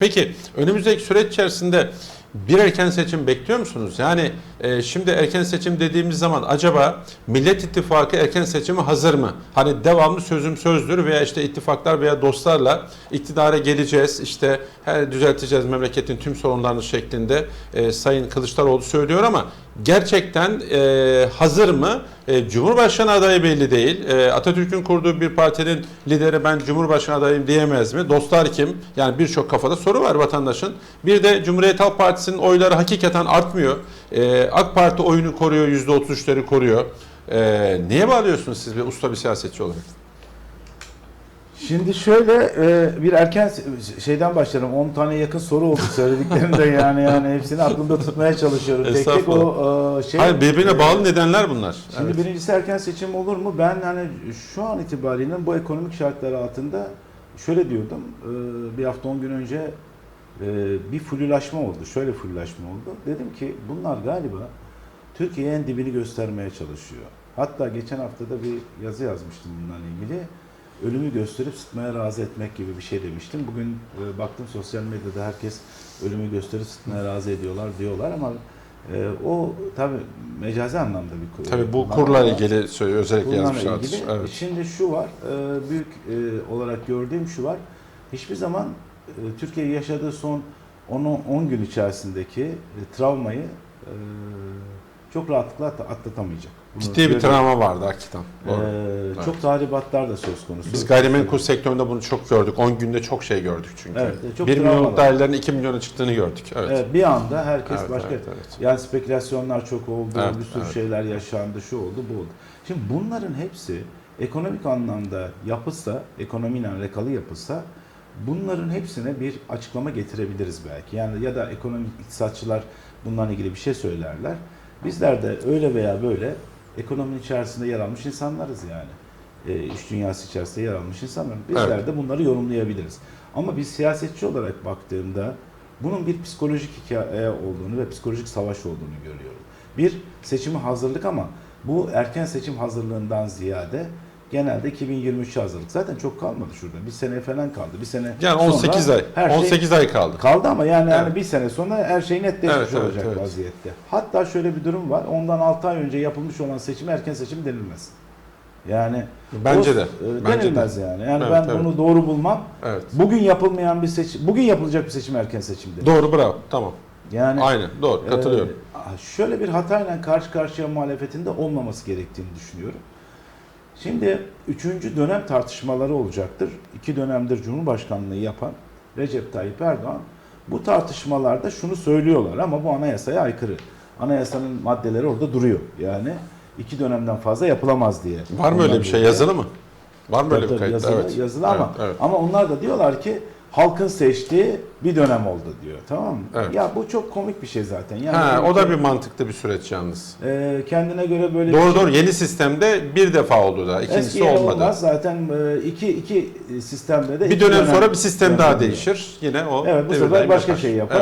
Peki önümüzdeki süreç içerisinde bir erken seçim bekliyor musunuz? Yani e, şimdi erken seçim dediğimiz zaman acaba Millet İttifakı erken seçime hazır mı? Hani devamlı sözüm sözdür veya işte ittifaklar veya dostlarla iktidara geleceğiz işte her düzelteceğiz memleketin tüm sorunlarını şeklinde e, Sayın Kılıçdaroğlu söylüyor ama gerçekten e, hazır mı? E, Cumhurbaşkanı adayı belli değil. E, Atatürk'ün kurduğu bir partinin lideri ben Cumhurbaşkanı adayım diyemez mi? Dostlar kim? Yani birçok kafada soru var vatandaşın. Bir de Cumhuriyet Halk Partisi'nin oyları hakikaten artmıyor. E, AK Parti oyunu koruyor, %33'leri koruyor. E, neye bağlıyorsunuz siz bir usta bir siyasetçi olarak? Şimdi şöyle e, bir erken şeyden başlarım. 10 tane yakın soru oldu söylediklerimde yani yani hepsini aklımda tutmaya çalışıyorum. Tek tek o e, şey. Hayır birbirine bağlı nedenler bunlar. Şimdi Evet. birincisi erken seçim olur mu? Ben hani şu an itibariyle bu ekonomik şartlar altında şöyle diyordum. e, Bir hafta 10 gün önce bir flulaşma oldu. Şöyle flulaşma oldu. Dedim ki bunlar galiba Türkiye'ye en dibini göstermeye çalışıyor. Hatta geçen hafta da bir yazı yazmıştım bunlarla ilgili. Ölümü gösterip sıtmaya razı etmek gibi bir şey demiştim. Bugün e, baktım sosyal medyada herkes ölümü gösterip sıtmaya razı ediyorlar diyorlar ama e, o tabi mecazi anlamda bir kur- Tabii bu kurla ilgili söylüyor, özellikle Bunlarla yazmış Atıf. ilgili. Evet. Şimdi şu var, e, büyük e, olarak gördüğüm şu var. Hiçbir zaman Türkiye yaşadığı son 10, 10 gün içerisindeki e, travmayı e, çok rahatlıkla at- atlatamayacak. Bunu Ciddi bir görüyorum. travma vardı hakikaten. E, Doğru. Çok tahribatlar da söz konusu. Biz gayrimenkul sektöründe bunu çok gördük. 10 günde çok şey gördük çünkü. Evet, çok 1 travma milyonluk var. dairelerin 2 milyona çıktığını gördük. Evet. Evet, bir anda herkes Evet, başka evet, evet. yani spekülasyonlar çok oldu, Evet, bir sürü evet. şeyler yaşandı, şu oldu, bu oldu. Şimdi bunların hepsi ekonomik anlamda yapılsa, ekonomiyle alakalı yapılsa bunların hepsine bir açıklama getirebiliriz belki. Yani ya da ekonomik iktisatçılar bunlarla ilgili bir şey söylerler. Bizler de öyle veya böyle ekonominin içerisinde yer almış insanlarız yani. E, iş dünyası içerisinde yer almış insanlarız. Bizler Evet. de bunları yorumlayabiliriz. Ama bir siyasetçi olarak baktığımda bunun bir psikolojik hikaye olduğunu ve psikolojik savaş olduğunu görüyorum. Bir seçime hazırlık ama bu erken seçim hazırlığından ziyade genelde 2023'e hazırlık. Zaten çok kalmadı şurada. Bir sene falan kaldı. Bir sene Yani sonra 18 ay. her şey 18 ay kaldı. kaldı ama yani, yani Evet. bir sene sonra her şey netleşmiş Evet, evet, olacak evet. vaziyette. Hatta şöyle bir durum var. Ondan 6 ay önce yapılmış olan seçim erken seçim denilmez. Yani Bence de. e, Bence de. denilmez yani. Yani Evet, ben evet. bunu doğru bulmam. Evet. Bugün yapılmayan bir seçim, bugün yapılacak bir seçim erken seçimdir. Doğru bravo. Tamam. Yani Aynen. Doğru. Katılıyorum. e, şöyle bir hatayla karşı karşıya muhalefetinde olmaması gerektiğini düşünüyorum. Şimdi üçüncü dönem tartışmaları olacaktır. İki dönemdir Cumhurbaşkanlığı yapan Recep Tayyip Erdoğan bu tartışmalarda şunu söylüyorlar ama bu anayasaya aykırı. Anayasanın maddeleri orada duruyor. Yani iki dönemden fazla yapılamaz diye. Var mı öyle bir şey? Yazılı mı? Var mı öyle bir kayıt? Yazılı, evet. yazılı ama Evet, evet. ama onlar da diyorlar ki halkın seçtiği bir dönem oldu diyor. Tamam mı? Evet. Ya bu çok komik bir şey zaten. Yani Ha, o da bir mantıklı bir süreç yalnız. e, kendine göre böyle Doğru bir şey- doğru. Yeni sistemde bir defa oldu da. ikincisi Eskiye olmadı. olmaz zaten e, iki iki sistemde de Bir iki dönem sonra bir sistem daha dönem değişir. Yine o Evet bu sefer başka yapar. şey yapar. Evet.